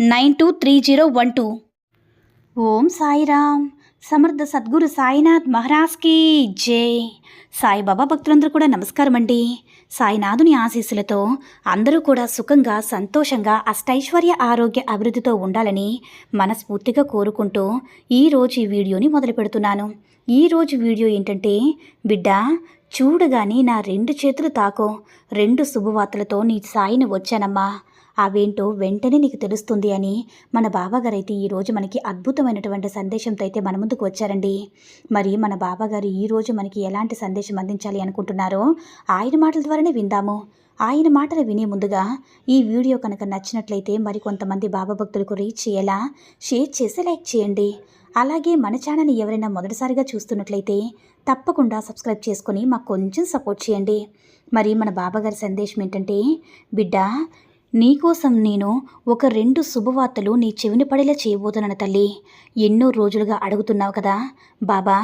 nine two three zero one two. Om Sairam. Samarth Sadguru Sainath మహారాజ్కి జై. సాయిబాబా భక్తులందరూ కూడా నమస్కారం అండి. సాయినాథుని ఆశీస్సులతో అందరూ కూడా సుఖంగా సంతోషంగా అష్టైశ్వర్య ఆరోగ్య అభివృద్ధితో ఉండాలని మనస్ఫూర్తిగా కోరుకుంటూ ఈరోజు ఈ వీడియోని మొదలు పెడుతున్నాను. ఈరోజు వీడియో ఏంటంటే బిడ్డ చూడగానే నా రెండు చేతులు తాకో. రెండు శుభవార్తలతో నీ సాయిని వచ్చానమ్మా. అవేంటో వెంటనే నీకు తెలుస్తుంది అని మన బాబాగారు అయితే ఈరోజు మనకి అద్భుతమైనటువంటి సందేశంతో అయితే మన ముందుకు వచ్చారండి. మరి మన బాబాగారు ఈరోజు మనకి ఎలాంటి సందేశం అందించాలి అనుకుంటున్నారో ఆయన మాటల ద్వారానే విందాము. ఆయన మాటలు వినే ముందుగా ఈ వీడియో కనుక నచ్చినట్లయితే మరి కొంతమంది బాబా భక్తులకు రీచ్ చేయాలా షేర్ చేసి లైక్ చేయండి. అలాగే మన ఛానల్ని ఎవరైనా మొదటిసారిగా చూస్తున్నట్లయితే తప్పకుండా సబ్స్క్రైబ్ చేసుకొని మాకు కొంచెం సపోర్ట్ చేయండి. మరి మన బాబాగారి సందేశం ఏంటంటే బిడ్డ నీకోసం నేను ఒక రెండు శుభవార్తలు నీ చెవిని పడేలా చేయబోతున్నాను తల్లి. ఎన్నో రోజులుగా అడుగుతున్నావు కదా. బాబా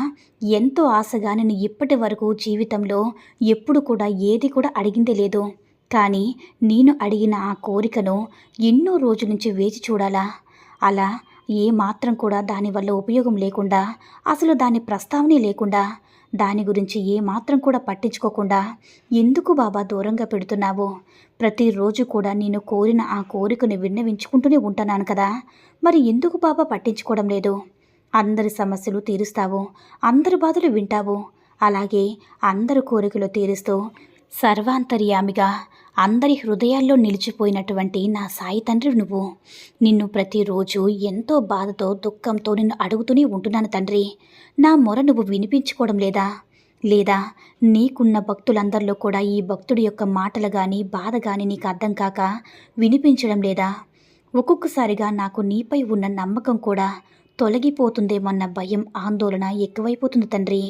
ఎంతో ఆశగా నేను ఇప్పటి వరకు జీవితంలో ఎప్పుడు కూడా ఏది కూడా అడిగిందే లేదు. కానీ నేను అడిగిన ఆ కోరికను ఎన్నో రోజుల నుంచి వేచి చూడాలా? అలా ఏ మాత్రం కూడా దానివల్ల ఉపయోగం లేకుండా అసలు దాని ప్రస్తావనే లేకుండా దాని గురించి ఏమాత్రం కూడా పట్టించుకోకుండా ఎందుకు బాబా దూరంగా పెడుతున్నావు? ప్రతిరోజు కూడా నేను కోరిన ఆ కోరికను విన్నవించుకుంటూనే ఉంటున్నాను కదా. మరి ఎందుకు బాబా పట్టించుకోవడం లేదు? అందరి సమస్యలు తీరుస్తావు అందరి బాధలు వింటావు. అలాగే అందరి కోరికలు తీరుస్తూ సర్వాంతర్యామిగా అందరి హృదయాల్లో నిలిచిపోయినటువంటి నా సాయి తండ్రి నువ్వు. నిన్ను ప్రతిరోజు ఎంతో బాధతో దుఃఖంతో నిన్ను అడుగుతూనే ఉంటున్నాను తండ్రి. నా మొర నువ్వు వినిపించుకోవడం లేదా? లేదా? నీకున్న భక్తులందరిలో కూడా ఈ భక్తుడి యొక్క మాటలు కానీ బాధ కానీ నీకు అర్థం కాక వినిపించడం లేదా? ఒక్కొక్కసారిగా నాకు నీపై ఉన్న నమ్మకం కూడా తొలగిపోతుందేమన్న భయం ఆందోళన ఎక్కువైపోతుంది తండ్రి.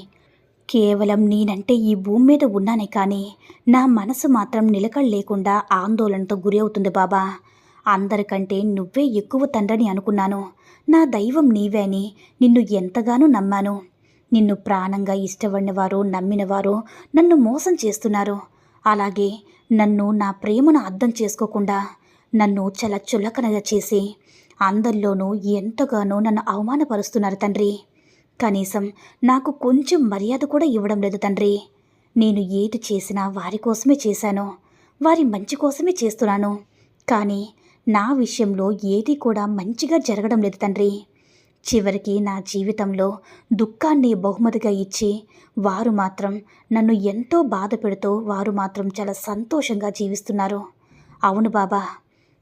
కేవలం నేనంటే ఈ భూమి మీద ఉన్నానే కానీ నా మనసు మాత్రం నిలకడ లేకుండా ఆందోళనతో గురి అవుతుంది బాబా. అందరికంటే నువ్వే ఎక్కువ తండ్రని అనుకున్నాను. నా దైవం నీవే అని నిన్ను ఎంతగానో నమ్మాను. నిన్ను ప్రాణంగా ఇష్టపడినవారు నమ్మినవారు నన్ను మోసం చేస్తున్నారు. అలాగే నన్ను నా ప్రేమను అర్థం చేసుకోకుండా నన్ను చాలా చులకనగా చేసి అందరిలోనూ ఎంతగానో నన్ను అవమానపరుస్తున్నారు తండ్రి. కనీసం నాకు కొంచెం మర్యాద కూడా ఇవ్వడం లేదు తండ్రి. నేను ఏది చేసినా వారి కోసమే చేశాను. వారి మంచి కోసమే చేస్తున్నాను. కానీ నా విషయంలో ఏది కూడా మంచిగా జరగడం లేదు తండ్రి. చివరికి నా జీవితంలో దుఃఖాన్ని బహుమతిగా ఇచ్చి వారు మాత్రం నన్ను ఎంతో బాధ పెడుతూ వారు మాత్రం చాలా సంతోషంగా జీవిస్తున్నారు. అవును బాబా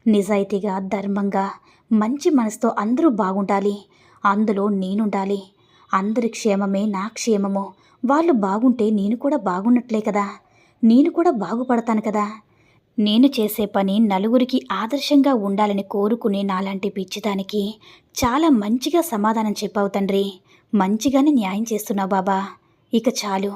నిజాయితీగా ధర్మంగా మంచి మనసుతో అందరూ బాగుండాలి. అందులో నేనుండాలి. అందరి క్షేమమే నా క్షేమము. వాళ్ళు బాగుంటే నేను కూడా బాగున్నట్లే కదా. నేను కూడా బాగుపడతాను కదా. నేను చేసే పని నలుగురికి ఆదర్శంగా ఉండాలని కోరుకునే నాలాంటి పిచ్చిదానికి చాలా మంచిగా సమాధానం చెప్పావు తండ్రి. మంచిగానే న్యాయం చేస్తున్నావు బాబా. ఇక చాలు.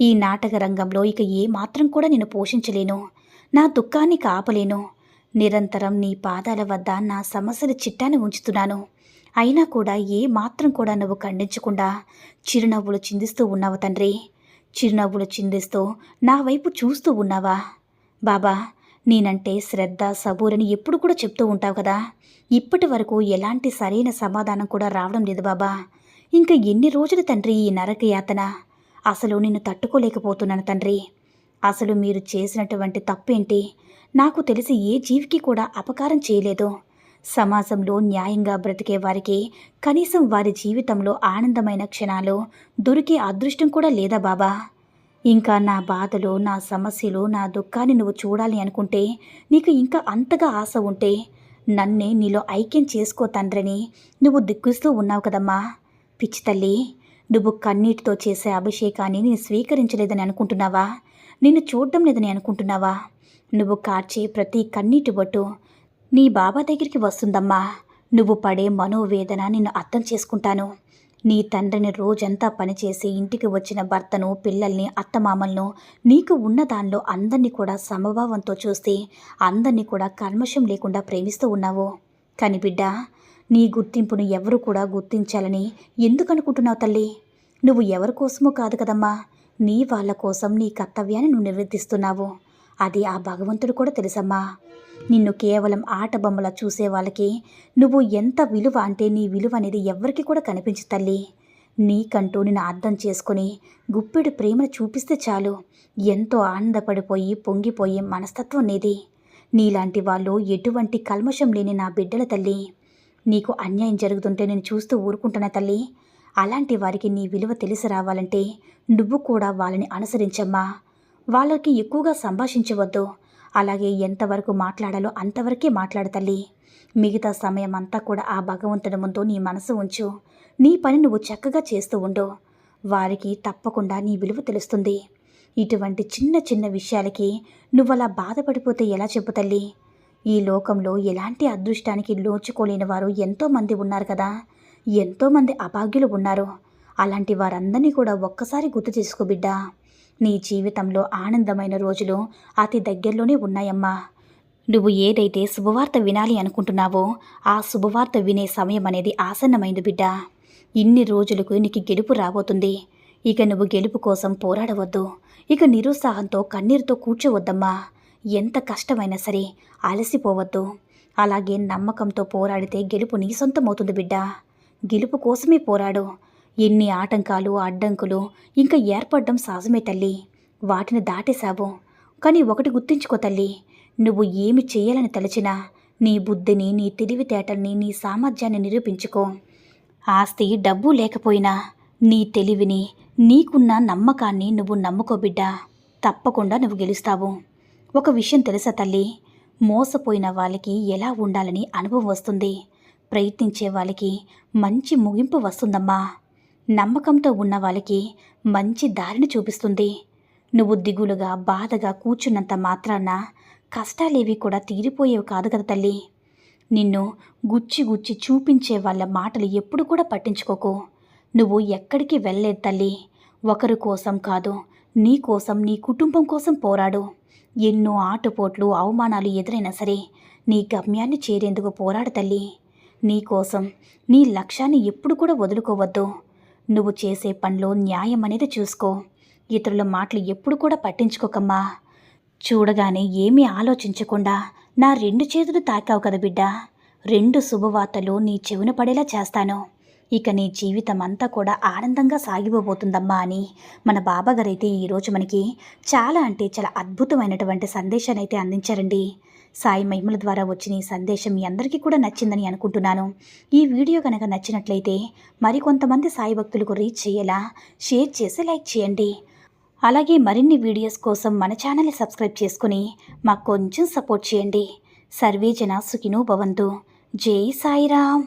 ఈ నాటక రంగంలో ఇక ఏ మాత్రం కూడా నేను పోషించలేను. నా దుఃఖాన్ని కాపలేను. నిరంతరం నీ పాదాల వద్ద నా సమస్యల చిట్టాన్ని ఉంచుతున్నాను. అయినా కూడా ఏ మాత్రం కూడా నువ్వు ఖండించకుండా చిరునవ్వులు చిందిస్తూ ఉన్నావు తండ్రి. చిరునవ్వులు చిందిస్తూ నా వైపు చూస్తూ ఉన్నావా? బాబా నేనంటే శ్రద్ధ సబూరని ఎప్పుడు కూడా చెప్తూ ఉంటావు కదా. ఇప్పటి వరకు ఎలాంటి సరైన సమాధానం కూడా రావడం లేదు బాబా. ఇంకా ఎన్ని రోజులు తండ్రి ఈ నరక యాతన? అసలు నిన్ను తట్టుకోలేకపోతున్నాను తండ్రి. అసలు మీరు చేసినటువంటి తప్పేంటి? నాకు తెలిసి ఏ జీవికి కూడా అపకారం చేయలేదు. సమాజంలో న్యాయంగా బ్రతికే వారికి కనీసం వారి జీవితంలో ఆనందమైన క్షణాలు దొరికే అదృష్టం కూడా లేదా బాబా? ఇంకా నా బాధలు నా సమస్యలు నా దుఃఖాన్ని నువ్వు చూడాలి అనుకుంటే నీకు ఇంకా అంతగా ఆశ ఉంటే నన్నే నీలో ఐక్యం చేసుకో తండ్రిని. నువ్వు దిక్కుస్తూ ఉన్నావు కదమ్మా. పిచ్చి తల్లి నువ్వు కన్నీటితో చేసే అభిషేకాన్ని నేను స్వీకరించలేదని అనుకుంటున్నావా? నిన్ను చూడడం లేదని అనుకుంటున్నావా? నువ్వు కార్చే ప్రతి కన్నీటి బొట్టు నీ బాబా దగ్గరికి వస్తుందమ్మా. నువ్వు పడే మనోవేదన నిన్ను అర్థం చేసుకుంటాను. నీ తండ్రిని రోజంతా పనిచేసి ఇంటికి వచ్చిన భర్తను పిల్లల్ని అత్తమామలను నీకు ఉన్న దానిలో అందరినీ కూడా సమభావంతో చూస్తే అందరినీ కూడా కల్మషం లేకుండా ప్రేమిస్తూ ఉన్నావు. కానీ బిడ్డ నీ గుర్తింపును ఎవరు కూడా గుర్తించాలని ఎందుకు అనుకుంటున్నావు తల్లి? నువ్వు ఎవరి కోసమో కాదు కదమ్మా. నీ వాళ్ళ కోసం నీ కర్తవ్యాన్ని నువ్వు నిర్వర్తిస్తున్నావు. అది ఆ భగవంతుడు కూడా తెలుసమ్మా. నిన్ను కేవలం ఆట బొమ్మలా చూసే వాళ్ళకి నువ్వు ఎంత విలువ అంటే నీ విలువ అనేది ఎవ్వరికి కూడా కనిపించు తల్లి. నీకంటూ నిన్ను అర్థం చేసుకొని గుప్పెడు ప్రేమను చూపిస్తే చాలు. ఎంతో ఆనందపడిపోయి పొంగిపోయే మనస్తత్వం నీది. నీలాంటి వాళ్ళు ఎటువంటి కల్మషం లేని నా బిడ్డల తల్లి. నీకు అన్యాయం జరుగుతుంటే నేను చూస్తూ ఊరుకుంటున్నా తల్లి. అలాంటి వారికి నీ విలువ తెలిసి రావాలంటే నువ్వు కూడా వాళ్ళని అనుసరించమ్మా. వాళ్ళకి ఎక్కువగా సంభాషించవద్దు. అలాగే ఎంతవరకు మాట్లాడాలో అంతవరకే మాట్లాడు తల్లి. మిగతా సమయం అంతా కూడా ఆ భగవంతుడి ముందు నీ మనసు ఉంచు. నీ పని నువ్వు చక్కగా చేస్తూ ఉండు. వారికి తప్పకుండా నీ విలువ తెలుస్తుంది. ఇటువంటి చిన్న చిన్న విషయాలకి నువ్వలా బాధపడిపోతే ఎలా చెప్పు తల్లి? ఈ లోకంలో ఎలాంటి అదృష్టానికి లోచుకోలేని వారు ఎంతోమంది ఉన్నారు కదా. ఎంతోమంది అభాగ్యులు ఉన్నారు. అలాంటి వారందరినీ కూడా ఒక్కసారి గుర్తు చేసుకో బిడ్డా. నీ జీవితంలో ఆనందమైన రోజులు అతి దగ్గరలోనే ఉన్నాయమ్మా. నువ్వు ఏదైతే శుభవార్త వినాలి అనుకుంటున్నావో ఆ శుభవార్త వినే సమయం అనేది ఆసన్నమైంది బిడ్డ. ఇన్ని రోజులకు నీకు గెలుపు రాబోతుంది. ఇక నువ్వు గెలుపు కోసం పోరాడవద్దు. ఇక నిరుత్సాహంతో కన్నీరుతో కూర్చోవద్దమ్మా. ఎంత కష్టమైనా సరే అలసిపోవద్దు. అలాగే నమ్మకంతో పోరాడితే గెలుపు నీ సొంతమవుతుంది బిడ్డ. గెలుపు కోసమే పోరాడు. ఎన్ని ఆటంకాలు అడ్డంకులు ఇంకా ఏర్పడడం సహజమే తల్లి. వాటిని దాటేశావు. కానీ ఒకటి గుర్తుంచుకో తల్లి. నువ్వు ఏమి చేయాలని తలచినా నీ బుద్ధిని నీ తెలివితేటల్ని నీ సామర్థ్యాన్ని నిరూపించుకో. ఆస్తి డబ్బు లేకపోయినా నీ తెలివిని నీకున్న నమ్మకాన్ని నువ్వు నమ్ముకోబిడ్డా తప్పకుండా నువ్వు గెలుస్తావు. ఒక విషయం తెలుసా తల్లి? మోసపోయిన వాళ్ళకి ఎలా ఉండాలని అనుభవం వస్తుంది? ప్రయత్నించే వాళ్ళకి మంచి ముగింపు వస్తుందమ్మా. నమ్మకంతో ఉన్న వాళ్ళకి మంచి దారిని చూపిస్తుంది. నువ్వు దిగులుగా బాధగా కూర్చున్నంత మాత్రాన కష్టాలేవి కూడా తీరిపోయేవి కాదు కదా తల్లి. నిన్ను గుచ్చి గుచ్చి చూపించే వాళ్ళ మాటలు ఎప్పుడు కూడా పట్టించుకోకు. నువ్వు ఎక్కడికి వెళ్ళలేదు తల్లి. ఒకరి కోసం కాదు నీ కోసం నీ కుటుంబం కోసం పోరాడు. ఎన్నో ఆటుపోట్లు అవమానాలు ఎదురైనా సరే నీ గమ్యాన్ని చేరేందుకు పోరాడు తల్లి. నీ కోసం నీ లక్ష్యాన్ని ఎప్పుడు కూడా వదులుకోవద్దు. నువ్వు చేసే పనిలో న్యాయం అనేది చూసుకో. ఇతరుల మాటలు ఎప్పుడు కూడా పట్టించుకోకమ్మా. చూడగానే ఏమీ ఆలోచించకుండా నా రెండు చేతులు తాకావు కదా బిడ్డ. రెండు శుభవార్తలు నీ చెవిన పడేలా చేస్తాను. ఇక నీ జీవితం అంతా కూడా ఆనందంగా సాగిపోబోతుందమ్మా అని మన బాబాగారైతే ఈరోజు మనకి చాలా అంటే చాలా అద్భుతమైనటువంటి సందేశాన్ని అయితే అందించారండి. సాయి మహిమల ద్వారా వచ్చిన ఈ సందేశం మీ అందరికీ కూడా నచ్చిందని అనుకుంటున్నాను. ఈ వీడియో కనుక నచ్చినట్లయితే మరికొంతమంది సాయి భక్తులకు రీచ్ చేయేలా షేర్ చేసి లైక్ చేయండి. అలాగే మరిన్ని వీడియోస్ కోసం మన ఛానల్ని సబ్స్క్రైబ్ చేసుకుని మాకు కొంచెం సపోర్ట్ చేయండి. సర్వే జనా సుఖినో భవంతు. జై సాయిరామ్.